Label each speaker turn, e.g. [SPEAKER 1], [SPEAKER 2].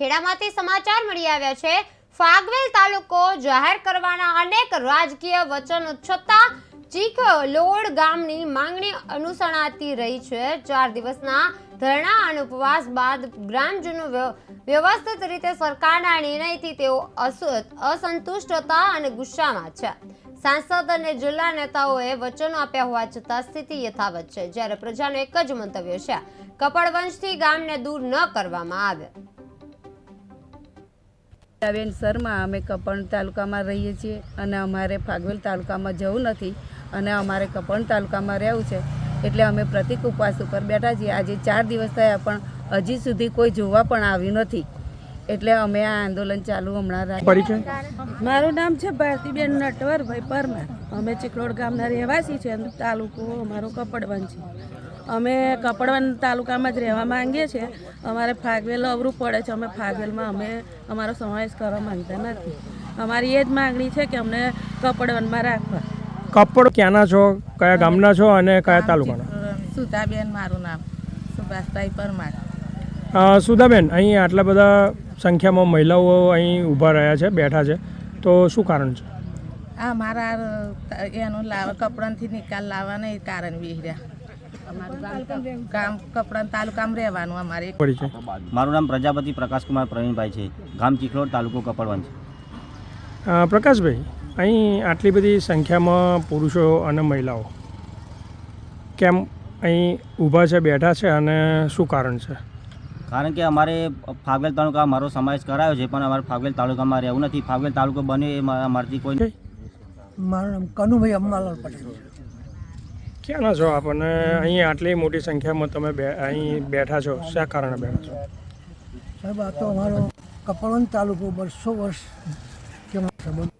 [SPEAKER 1] ખેડામાંથી સમાચાર મળી આવ્યા છે. ફાગવેલ તાલુકો જાહેર કરવાના અનેક રાજકીય વચનો છતાં ચીખ લોડ ગામની માંગણી અનુસરાતી રહી છે. ચાર દિવસના ધરણા અને ઉપવાસ બાદ ગ્રામજનો વ્ય- વ્યવસ્થિત રીતે સરકારના નિર્ણયથી તેઓ અસુ- અસંતુષ્ટ હતા અને ગુસ્સામાં છે. સાંસદ અને જિલ્લા નેતાઓએ વચનો આપ્યા હોવા છતાં સ્થિતિ યથાવત છે. જ્યારે પ્રજાનો એક જ મંતવ્ય છે. કપડવંશથી ગામને દૂર ન કરવામાં આવે.
[SPEAKER 2] બેન શર્મા, અમે કપણ તાલુકામાં રહીએ છીએ અને અમારે ફાગવેલ તાલુકામાં જવું નથી અને અમારે કપણ તાલુકામાં રહેવું છે. એટલે અમે પ્રતિક ઉપવાસ ઉપર બેઠા છીએ. આજે ચાર દિવસ થયા પણ હજી સુધી કોઈ જોવા પણ આવ્યું નથી. એટલે અમે આ આંદોલન ચાલુ હમણાં
[SPEAKER 3] પરિચય
[SPEAKER 4] મારું નામ છે ભારતીબેન નટવરભાઈ પરમાર. અમે ચિકલોડ ગામના રહેવાસી છે અને તાલુકો અમારો કપડવન છે. અમે કપડવન તાલુકામાં જ રહેવા માંગીએ છીએ. અમારે ફાગવેલ અવરું પડે છે અમે ફાગવેલમાં અમે અમારો સમાવેશ કરવા માંગતા નથી. અમારી એ જ માંગણી છે કે અમને કપડવનમાં રાખવા.
[SPEAKER 3] કપડ ક્યાંના છો? કયા ગામના છો અને કયા તાલુકાના?
[SPEAKER 2] સુતાબેન મારું નામ. સુભાષભાઈ પરમાર.
[SPEAKER 3] સુધાબેન અહીં આટલા બધા સંખ્યામાં મહિલાઓ અહીં ઊભા રહ્યા છે બેઠા છે. તો શું કારણ છે?
[SPEAKER 2] આ મારા એનું લાવ કપડાંથી નિકાલ લાવવાના એ કારણ વિહર્યા. અમારું ગામ કપડાં તાલુકામાં રહેવાનું અમારે.
[SPEAKER 3] પરિચય
[SPEAKER 5] મારું નામ પ્રજાપતિ પ્રકાશકુમાર પ્રવીણભાઈ છે. ગામ ચીખલોડ તાલુકો કપડવંજ.
[SPEAKER 3] છે પ્રકાશભાઈ અહીં આટલી બધી સંખ્યામાં પુરુષો અને મહિલાઓ કેમ અહીં ઊભા છે બેઠા છે અને શું કારણ છે?
[SPEAKER 5] કારણ કે અમારે ફાગવેલ તાલુકા મારો સમાવેશ કરાયો છે પણ અમારે ફાગવેલ તાલુકામાં રહેવું નથી. ફાગવેલ તાલુકો બને એ મા- અમારાથી કોઈ
[SPEAKER 6] મારું નામ કનુભાઈ અંબાલાલ પટેલ
[SPEAKER 3] ક્યાંના છો આપ? અને અહીં આટલી મોટી સંખ્યામાં તમે બે અહીં બેઠા છો. શા કારણે બેઠા છો?
[SPEAKER 6] સાહેબ આ તો અમારો કપડવંત તાલુકો બસો વર્ષ